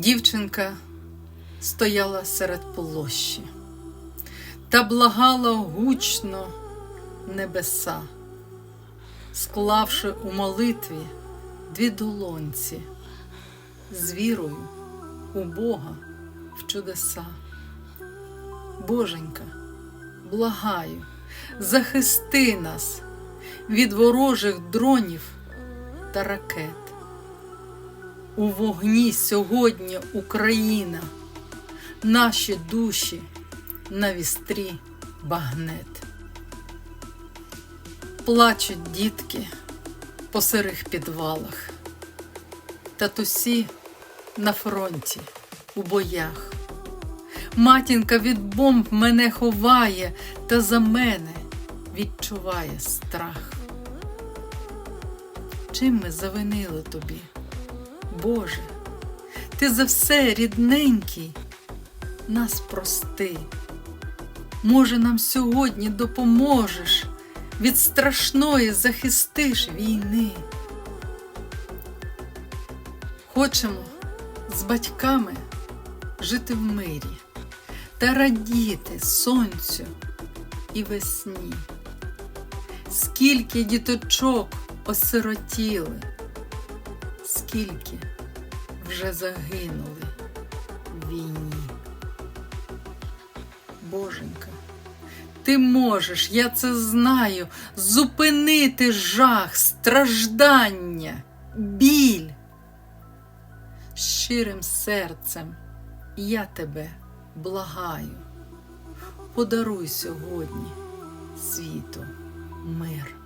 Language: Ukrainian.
Дівчинка стояла серед площі та благала гучно небеса, склавши у молитві дві долонці з вірою у Бога в чудеса. Боженька, благаю, захисти нас від ворожих дронів та ракет. У вогні сьогодні Україна, наші душі на вістрі багнет. Плачуть дітки по сирих підвалах, татусі на фронті у боях. Матінка від бомб мене ховає, та за мене відчуває страх. Чим ми завинили тобі? Боже, ти за все рідненький, нас прости. Може, нам сьогодні допоможеш, від страшної захистиш війни. Хочемо з батьками жити в мирі та радіти сонцю і весні. Скільки діточок осиротіли, скільки вже загинули в війні. Боженька, ти можеш, я це знаю, зупинити жах, страждання, біль. Щирим серцем я тебе благаю. Подаруй сьогодні світу мир.